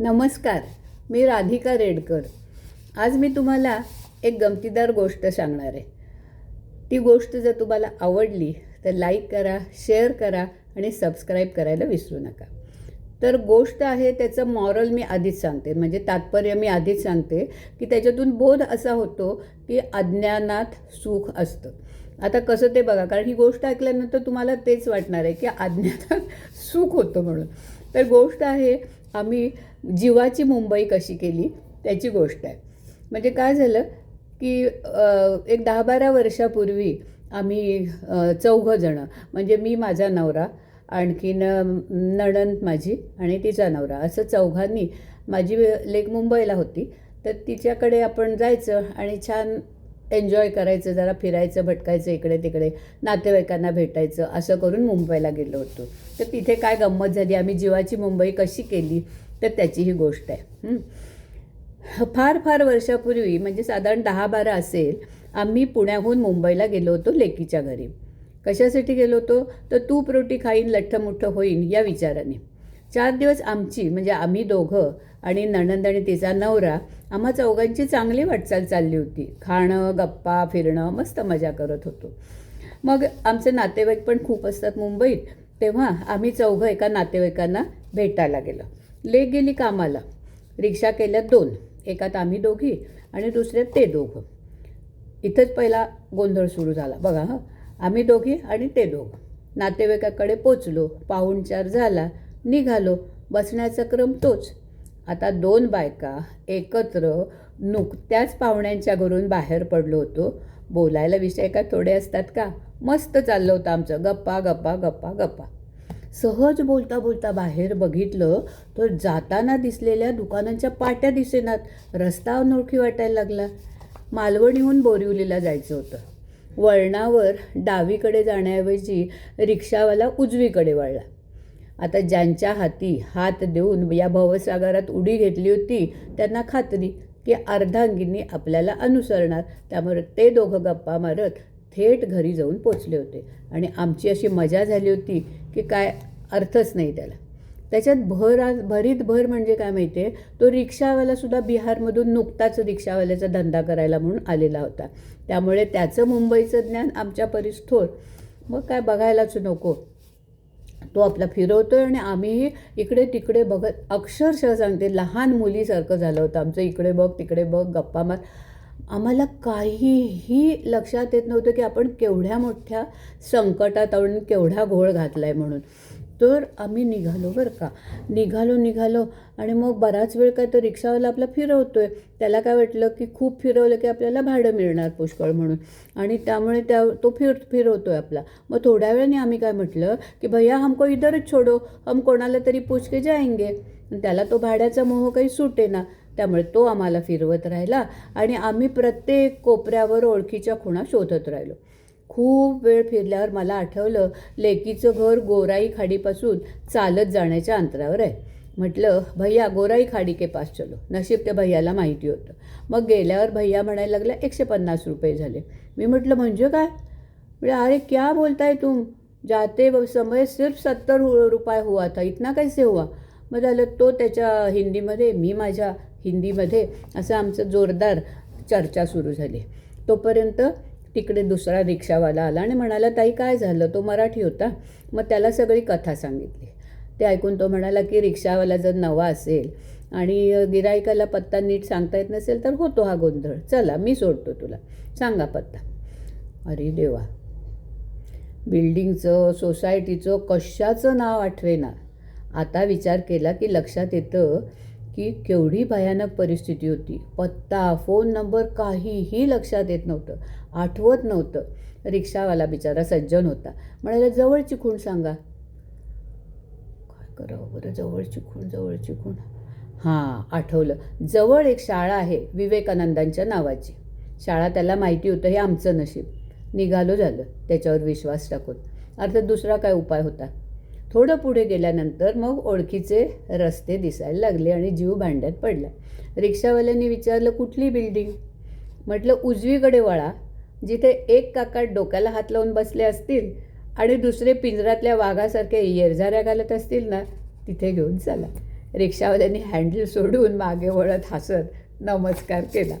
नमस्कार मी राधिका रेडकर. आज मी तुम्हाला एक गमतीदार गोष्ट सांगणार आहे. ती गोष्ट जर तुम्हाला आवडली तर लाईक करा शेअर करा आणि सबस्क्राईब करायला विसरू नका. तर गोष्ट आहे त्याचं मॉरल मी आधीच सांगते. म्हणजे तात्पर्य मी आधीच सांगते की त्याच्यातून बोध असा होतो की अज्ञानात सुख असतं. आता कसं ते बघा कारण ही गोष्ट ऐकल्यानंतर तुम्हाला तेच वाटणार आहे की अज्ञानात सुख होतं म्हणून. तर गोष्ट आहे आम्ही जीवाची मुंबई कशी केली त्याची गोष्ट आहे. म्हणजे काय झालं की एक दहा बारा वर्षापूर्वी आम्ही चौघंजणं म्हणजे मी माझा नवरा आणखीन नणंद माझी आणि तिचा नवरा असं चौघांनी माझी लेक मुंबईला होती. तर तिच्याकडे आपण जायचं आणि छान एन्जॉय करायचं जरा फिरायचं भटकायचं इकडे तिकडे नातेवाईकांना भेटायचं असं करून मुंबईला गेलो होतो. तर तिथे काय गंमत झाली आम्ही जीवाची मुंबई कशी केली तर त्याची ही गोष्ट आहे. फार फार वर्षापूर्वी म्हणजे साधारण दहा बारा असेल आम्ही पुण्याहून मुंबईला गेलो होतो लेकीच्या घरी. कशासाठी गेलो होतो? तर तूप रोटी खाईन लठ्ठमुठ्ठ होईन या विचाराने. चार दिवस आमची म्हणजे आम्ही दोघं आणि नणंद आणि तिचा नवरा आम्हा चौघांची चांगली वाटचाल चालली होती. खाणं गप्पा फिरणं मस्त मजा करत होतो. मग आमचे नातेवाईक पण खूप असतात मुंबईत तेव्हा आम्ही चौघं एका नातेवाईकांना भेटायला गेलो. लेक गेली कामाला. रिक्षा केल्या दोन एकात आम्ही दोघी आणि दुसऱ्यात ते दोघं. इथंच पहिला गोंधळ सुरू झाला. बघा हं आम्ही दोघी आणि ते दोघं. नातेवाईकाकडे पोचलो पाहुणचार झाला निघालो. बसण्याचा क्रम तोच. आता दोन बायका एकत्र नुकत्याच पाहुण्यांच्या घरून बाहेर पडलो होतो. बोलायला विषय का थोडे असतात का? मस्त चाललं होतं आमचं. गप्पा गप्पा गप्पा गप्पा. सहज बोलता बोलता बाहेर बघितलं तर जाताना दिसलेल्या दुकानांच्या पाट्या दिसेनात. रस्ता अनोळखी वाटायला लागला. मालवणीहून बोरिवलीला जायचं होतं. वळणावर डावीकडे जाण्याऐवजी रिक्षावाला उजवीकडे वळला. आता ज्यांच्या हाती हात देऊन या भवसागरात उडी घेतली होती त्यांना खात्री की अर्धांगिनी आपल्याला अनुसरणार. त्यामुळे ते दोघं गप्पा मारत थेट घरी जाऊन पोचले होते. आणि आमची अशी मजा झाली होती की काय अर्थच नाही त्याला. त्याच्यात भर आज भरीत भर म्हणजे काय माहिती आहे तो रिक्षावालासुद्धा बिहारमधून नुकताच रिक्षावाल्याचा धंदा करायला म्हणून आलेला होता. त्यामुळे त्याचं मुंबईचं ज्ञान आमच्या परिस्थोर थोर. मग काय बघायलाच नको. तो आपला फिरवतो आहे आणि आम्हीही इकडे तिकडे बघत अक्षरशः सांगते लहान मुलीसारखं झालं होतं आमचं. इकडे बघ तिकडे बघ गप्पा मार. आम्हाला काहीही लक्षात येत नव्हतं की आपण केवढ्या मोठ्या संकटात आपण केवढा घोळ घातला आहे म्हणून. तर आम्ही निघालो बरं का. निघालो निघालो आणि मग बराच वेळ काय तर रिक्षावाला आपला फिरवतोय. त्याला काय वाटलं की खूप फिरवलं की आपल्याला भाडं मिळणार पुष्कळ म्हणून. आणि त्यामुळे त्या तो फिर फिरवतोय आपला. मग थोड्या वेळाने आम्ही काय म्हटलं की भैया हमको इधरच छोडो. हम कोणाला तरी पूछ के जाएंगे. आणि त्याला तो भाड्याचा मोह काही सुटे ना त्यामुळे तो आम्हाला फिरवत राहिला आणि आम्ही प्रत्येक कोपऱ्यावर ओळखीच्या खुणा शोधत राहिलो. खूप वेळ फिरल्यावर मला आठवलं लेकीचं घर गोराई खाडीपासून चालत जाण्याच्या अंतरावर आहे. म्हटलं भैया गोराई खाडी के पास चलो. नशीब त्या भैयाला माहिती होतं. मग गेल्यावर भैया म्हणायला लागला एकशे पन्नास रुपये झाले. मी म्हटलं म्हणजे काय? म्हणजे अरे क्या बोलताय तुम? जाते समय सिर्फ सत्तर रुपये हुआ था इतना कैसे हुआ? मग झालं तो त्याच्या हिंदीमध्ये मी माझ्या हिंदीमध्ये असं आमचं जोरदार चर्चा सुरू झाली तोपर्यंत तिकडे दुसरा रिक्षावाला आला आणि म्हणाला ताई काय झालं? तो मराठी होता. मग त्याला सगळी कथा सांगितली. ते ऐकून तो म्हणाला की रिक्षावाला जर नवा असेल आणि गिरायकाला पत्ता नीट सांगता येत नसेल तर होतो हा गोंधळ. चला मी सोडतो तुला. सांगा पत्ता. अरे देवा. बिल्डिंगचं सोसायटीचं कशाचं नाव आठवेना. आता विचार केला की लक्षात येतं की केवढी भयानक परिस्थिती होती. पत्ता फोन नंबर काहीही लक्षात येत नव्हतं. आठवत नव्हतं. रिक्षावाला बिचारा सज्जन होता. म्हणाला जवळची खूण सांगा. काय करावं बरं? जवळची खूण जवळची खूण हां आठवलं. जवळ एक शाळा आहे विवेकानंदांच्या नावाची. शाळा त्याला माहिती होतं हे आमचं नशीब. निघालो झालं. त्याच्यावर विश्वास टाकून. अर्थात दुसरा काय उपाय होता? थोडं पुढे गेल्यानंतर मग ओळखीचे रस्ते दिसायला लागले आणि जीव भांड्यात पडला. रिक्षावाल्यांनी विचारलं कुठली बिल्डिंग म्हटलं उजवीकडे वळा जिथे एक काका डोक्याला हात लावून बसले असतील आणि दुसरे पिंजरातल्या वाघासारखे येरझाऱ्या घालत असतील ना तिथे घेऊन चला. रिक्षावाल्यांनी हँडल सोडून मागे वळत हसत नमस्कार केला.